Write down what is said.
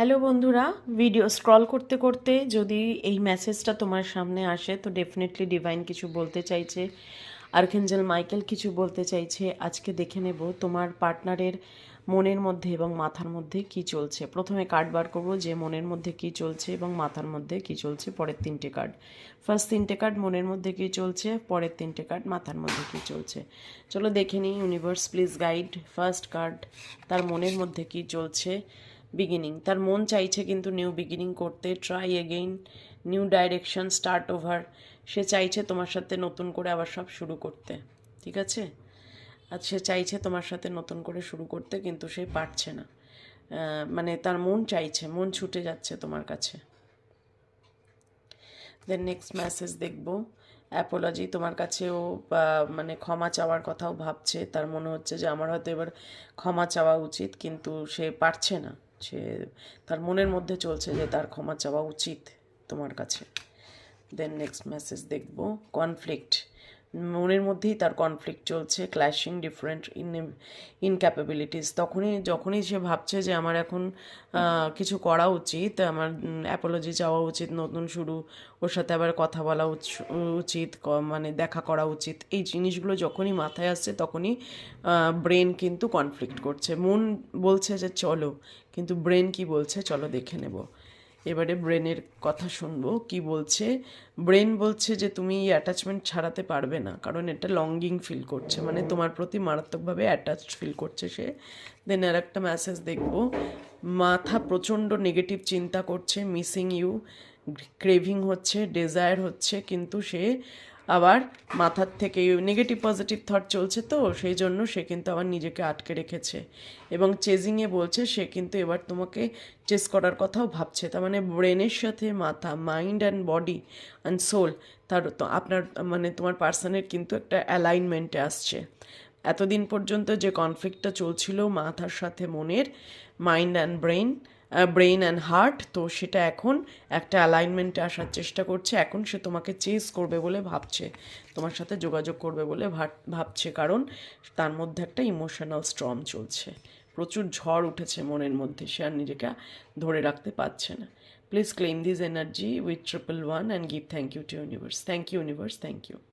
Hello বন্ধুরা video scroll করতে করতে যদি এই মেসেজটা তোমার সামনে আসে, তো ডেফিনেটলি ডিভাইন কিছু বলতে চাইছে। আর্কেঞ্জেল মাইকেল কিছু বলতে চাইছে। আজকে দেখে নেব তোমার পার্টনারের মনের মধ্যে এবং মাথার মধ্যে কি চলছে। প্রথমে কার্ড বার করব যে মনের মধ্যে কি চলছে এবং মাথার মধ্যে কি চলছে, পরের তিনটে কার্ড ফার্স্ট তিনটে কার্ড মনের মধ্যে কি চলছে, পরের তিনটে কার্ড মাথার মধ্যে কি চলছে। চলো দেখে নিই universe please guide first card তার মনের মধ্যে কি চলছে। বিগিনিং তার মন চাইছে কিন্তু নিউ বিগিনিং করতে। Try again new direction start over সে চাইছে তোমার সাথে নতুন করে আবার সব শুরু করতে। ঠিক আছে? আর সে চাইছে তোমার সাথে নতুন করে শুরু করতে, কিন্তু সে পারছে না। মানে তার মন চাইছে, মন ছুটে যাচ্ছে তোমার কাছে। দেন নেক্সট মেসেজ দেখব। অ্যাপোলজি তোমার কাছেও মানে ক্ষমা চাওয়ার কথাও ভাবছে। তার মনে হচ্ছে যে আমার হয়তো এবার ক্ষমা চাওয়া উচিত, কিন্তু সে পারছে না। সে তার মনের মধ্যে চলছে যে তার ক্ষমা চাওয়া উচিত তোমার কাছে। দেন নেক্সট মেসেজ দেখব কনফ্লিক্ট মনের মধ্যেই তার কনফ্লিক্ট চলছে ক্ল্যাশিং ডিফারেন্ট ইন ইনক্যাপাবিলিটিস তখনই, যখনই সে ভাবছে যে আমার এখন কিছু করা উচিত, আমার অ্যাপোলজি যাওয়া উচিত, নতুন শুরু, ওর সাথে আবার কথা বলা উচ- উচিত মানে দেখা করা উচিত, এই জিনিসগুলো যখনই মাথায় আসছে তখনই ব্রেন কিন্তু কনফ্লিক্ট করছে। মন বলছে যে চলো, কিন্তু ব্রেন কি বলছে? চলো দেখে নেব। এবারে ব্রেনের কথা শুনব। কি বলছে? ব্রেন বলছে যে, তুমি এই অ্যাটাচমেন্ট ছাড়াতে পারবে না, কারণ এটা লঙ্গিং ফিল করছে। মানে তোমার প্রতি মারাত্মকভাবে অ্যাটাচড ফিল করছে সে। দেন আর একটা ম্যাসেজ দেখব। মাথা প্রচণ্ড নেগেটিভ চিন্তা করছে মিসিং ইউ ক্রেভিং হচ্ছে ডিজায়ার হচ্ছে, কিন্তু সে আবার মাথার থেকে নেগেটিভ পজিটিভ থট চলছে তো, সেই জন্য সে কিন্তু আবার নিজেকে আটকে রেখেছে। এবং চেজিংয়ে বলছে, সে কিন্তু এবার তোমাকে চেস করার কথাও ভাবছে। তার মানে ব্রেনের সাথে মাথা mind and body and soul তার তো আপনার মানে তোমার পার্সনের কিন্তু একটা অ্যালাইনমেন্টে আসছে। এতদিন পর্যন্ত যে কনফ্লিক্টটা চলছিল মাথার সাথে মনের mind and brain brain and heart তো সেটা এখন একটা অ্যালাইনমেন্টে আসার চেষ্টা করছে। এখন সে তোমাকে চেস করবে বলে ভাবছে। তোমার সাথে যোগাযোগ করবে বলে ভাব- ভাবছে। কারণ তার মধ্যে একটা ইমোশনাল স্ট্রম চলছে। প্রচুর ঝড় উঠেছে মনের মধ্যে। সে আর নিজেকে ধরে রাখতে পারছে না। Please claim this energy with triple one and give thank you to universe thank you universe thank you